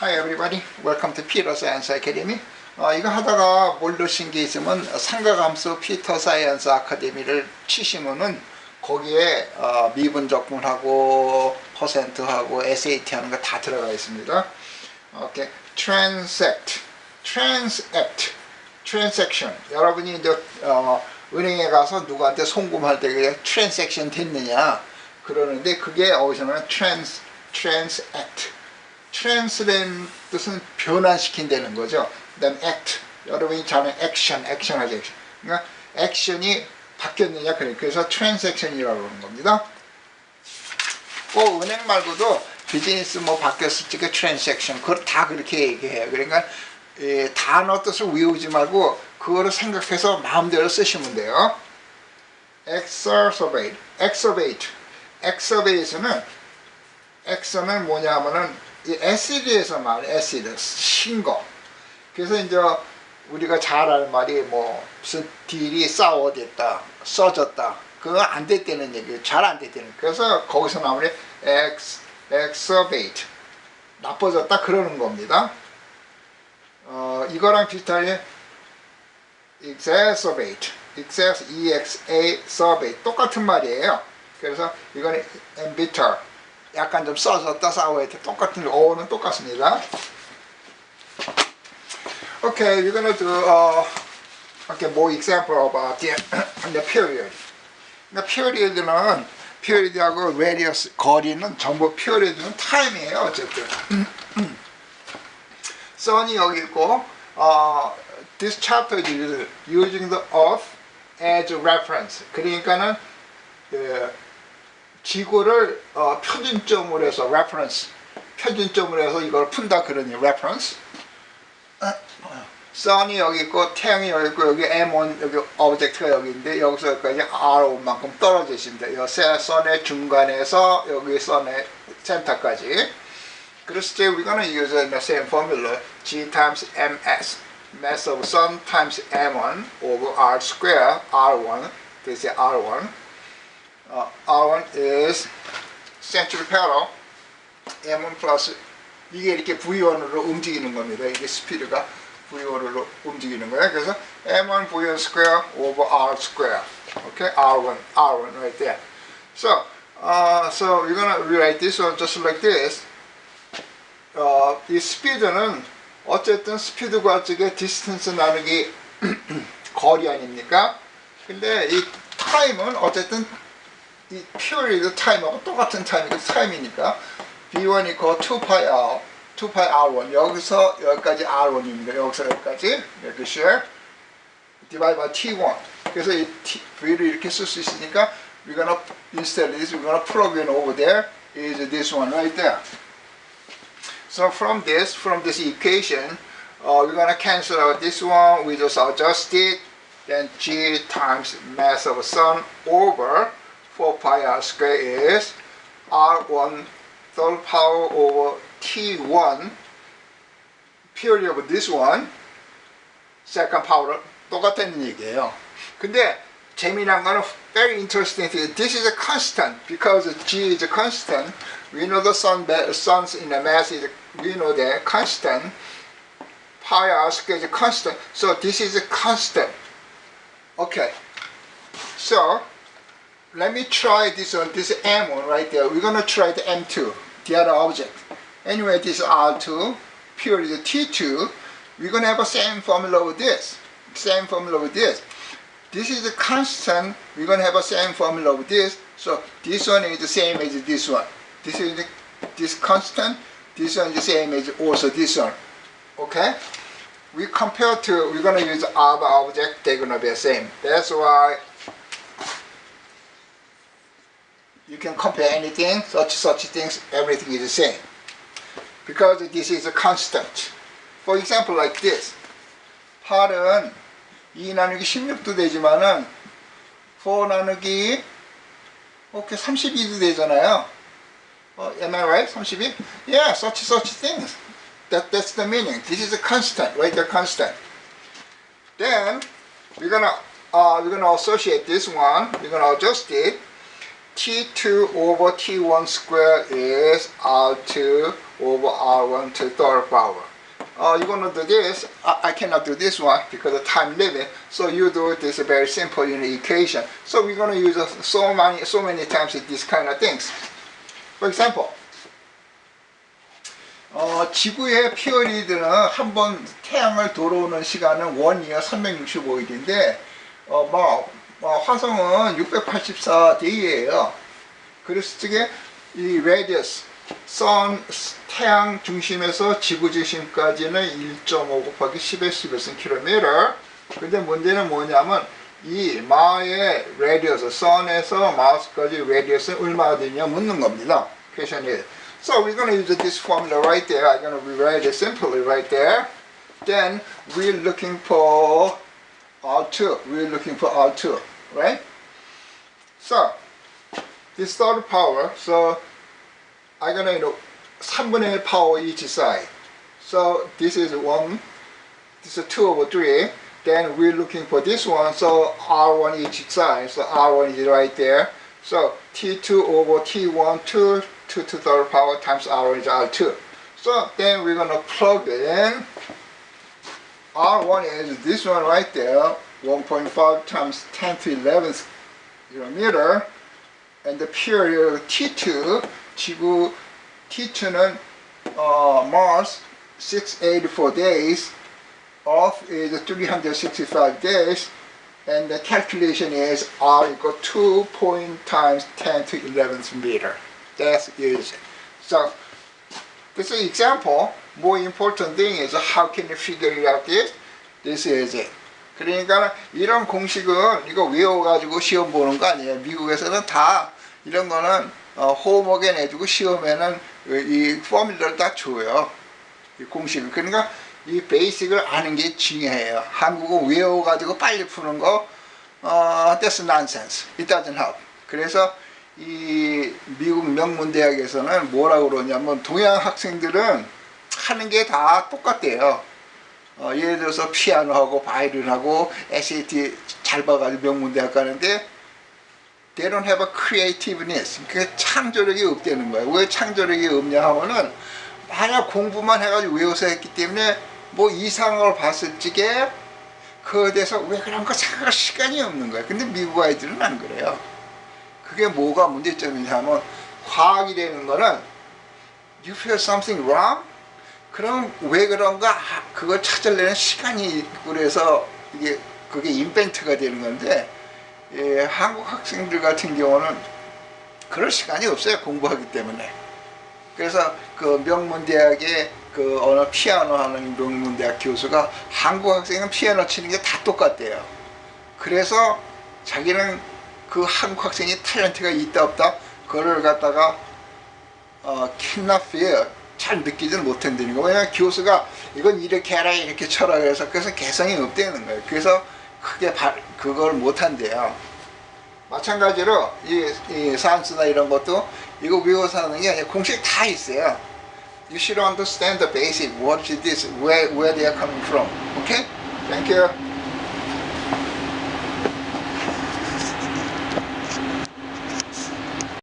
Hi everybody, welcome to Peter Science Academy. 어, 이거 하다가 뭘 놓으신 게 있으면 삼각함수 피터 사이언스 아카데미를 치시면은 거기에 어, 미분 적분하고 퍼센트하고 SAT 하는 거 다 들어가 있습니다. 오케이, transact, transact, transaction. 여러분이 이제 어, 은행에 가서 누구한테 송금할 때 그게 transaction 됐느냐 그러는데 그게 어디서는 trans, transact. Translate는 뜻은 변환시킨다는 거죠. 그다음 act 여러분이 잘하는 action 하죠. action. 그러니까 액션이 바뀌었느냐 그래. 그래서 transaction이라고 그러는 겁니다. 꼭 은행 말고도 비즈니스 뭐 바뀌었을 때 transaction 그걸 다 그렇게 얘기해요. 그러니까 예, 단어 뜻을 외우지 말고 그거를 생각해서 마음대로 쓰시면 돼요. exacerbate, exacerbate, exacerbate는 액션은 뭐냐 하면은 이 에시드에서 말 에시드 신거. 그래서 이제 우리가 잘 아는 말이 뭐 무슨 딜이 싸워졌다 써졌다. 그거 안 됐다는 얘기예요 잘 안 됐다는. 그래서 거기서 나오는 ex, exacerbate. 나빠졌다 그러는 겁니다. 어, 이거랑 비슷하게 exacerbate ex, exacerbate 똑같은 말이에요. 그래서 이거는 embitter 약간 좀 써졌다 싸워야 돼. 똑같은 어는 똑같습니다. Okay, we're gonna do uh, okay more example about the, the period. the period는 period하고 radius 거리는 전부 period는 time이에요. 어쨌든. sun이 여기 있고 uh, this chapter is using the earth as a reference. 그러니까는 그 지구를 어, 표준점으로 해서 reference 표준점으로 해서 이걸 푼다 그러니 reference sun이 여기 있고 태양이 여기 있고 여기 M1 여기 오브젝트가 여기 있는데 여기서 여기까지 R5만큼 떨어져 있습니다. 이 sun의 중간에서 여기 sun의 센터까지 때 we're gonna use the same formula G times MS mass of sun times M1 over R square R1 this is R1 uh, R1 is centripetal M1 플러스 이게 이렇게 V1으로 움직이는 겁니다. 이게 스피드가 V1으로 움직이는 거예요. 그래서 M1 V1 square over R square. Okay, R1, R1 right there. So, uh, so we're gonna rewrite this one just like this. 어, 이 스피드는 어쨌든 스피드과 쪽에 디스턴스 나누기 거리 아닙니까? 근데 이 타임은 어쨌든 이 period 타임하고 똑같은 타임이니까 타임이니까 b1 이거 2pi r 2pi r1 여기서 여기까지 r1입니다. 여기서 여기까지 이렇게 share divide by t1 그래서 이 t, v를 이렇게 쓸 수 있으니까 we're gonna instead of this we're gonna plug in over there is this one right there. So from this from this equation uh, we're gonna cancel out this one we just adjust it then g times mass of sun over 4 pi r square is r1 third power over t1 period of this one second power 똑같다는 얘기예요. 근데 재미난 거는 very interesting thing. This is a constant because g is a constant. We know the sun sun's in the mass is we know that constant. Pi r square is a constant. So this is a constant. Okay. So let me try this one, this M1 right there. We're gonna try the M2, the other object. Anyway, this R2, period T2. We're gonna have a same formula with this, same formula with this. This is a constant, we're gonna have a same formula with this. So this one is the same as this one. This is the, this constant, this one is the same as also this one. Okay? We compare to, we're gonna use other object, they're gonna be the same. That's why you can compare anything, such such things, everything is the same. Because this is a constant. For example, like this. 8은 2 나누기 16도 되지만은 4 나누기 오케이 32도 되잖아요. Oh, am I right? 32? Yeah, such such things. That that's the meaning. This is a constant, right? The constant. Then we're gonna uh, we're gonna associate this one. We're gonna adjust it. T2 over T1 square is R2 over R1 to third power. Uh, you're gonna do this. I, I cannot do this one because of time limit. So you do this very simple in the equation. So we're gonna use uh, so many, so many times these kind of things. For example, 어, 지구의 피어리드는 한 번 태양을 돌아오는 시간은 원이어 365일인데 어, 뭐, 뭐 화성은 684데이예요. 그래서 저게 이 radius, 선 태양 중심에서 지구 중심까지는 1.5 곱하기 10의 11은 킬로미터. 근데 문제는 뭐냐면 이 마의 radius, 선에서 마우스까지 radius는 얼마나 되냐 묻는 겁니다. question is. So we're going to use this formula right there. I'm going to rewrite it simply right there. Then we're looking for R2. We're looking for R2, right? So this third power. So I'm to you know 3분의 1 power each side. So this is 1. This is 2 over 3. Then we're looking for this one. So R1 each side. So R1 is right there. So T2 over T1, 2 2 to third power times R1 is R2. So then we're to plug in R1 is this one right there, 1.5 times 10 to 11 millimeter. And the period T2, 지구 T2는 uh, Mars 684 days, Earth is 365 days, and the calculation is R equal 2 point times 10 to 11 meter. That's is so. This is example. More important thing is how can you figure it out this? This is it. 그러니까 이런 공식은 이거 외워가지고 시험 보는 거 아니에요. 미국에서는 다 이런 거는 어, 홈워크에 내주고 시험에는 이 포뮬러를 다 줘요. 이 공식을. 그러니까 이 베이직을 아는 게 중요해요. 한국어 외워가지고 빨리 푸는 거, 어, that's nonsense. It doesn't help. 그래서 이 미국 명문대학에서는 뭐라고 그러냐면 동양 학생들은 하는 게 다 똑같대요. 어, 예를 들어서 피아노하고 바이올린하고 SAT 잘 봐가지고 명문대학 가는데 they don't have a creativeness. 그 창조력이 없다는 거예요. 왜 창조력이 없냐 하면은 만약 공부만 해가지고 외워서 했기 때문에 뭐 이상한 걸 봤을 적에 그에 대해서 왜 그런 거 생각할 시간이 없는 거예요. 근데 미국 아이들은 안 그래요. 그게 뭐가 문제점이냐면 과학이라는 거는 you feel something wrong? 그럼 왜 그런가? 아, 그걸 찾으려는 시간이 있고 그래서 이게 그게 임팩트가 되는 건데 예, 한국 학생들 같은 경우는 그럴 시간이 없어요 공부하기 때문에. 그래서 그 명문대학의 그 어느 피아노 하는 명문대학 교수가 한국 학생은 피아노 치는 게 다 똑같대요. 그래서 자기는 그 한국 학생이 탤런트가 있다 없다 그거를 갖다가 어, 킨나피에 잘 느끼지는 못한다는 거. 왜냐면 교수가 이건 이렇게 해라 이렇게 쳐라 그래서 그래서 개성이 없다는 거예요. 그래서 크게 바, 그걸 못한대요. 마찬가지로 이, 이 산수나 이런 것도 이거 외워서 하는 게 아니라 공식 다 있어요. You should understand the basic. What is this? Where, where they are coming from? Okay? Thank you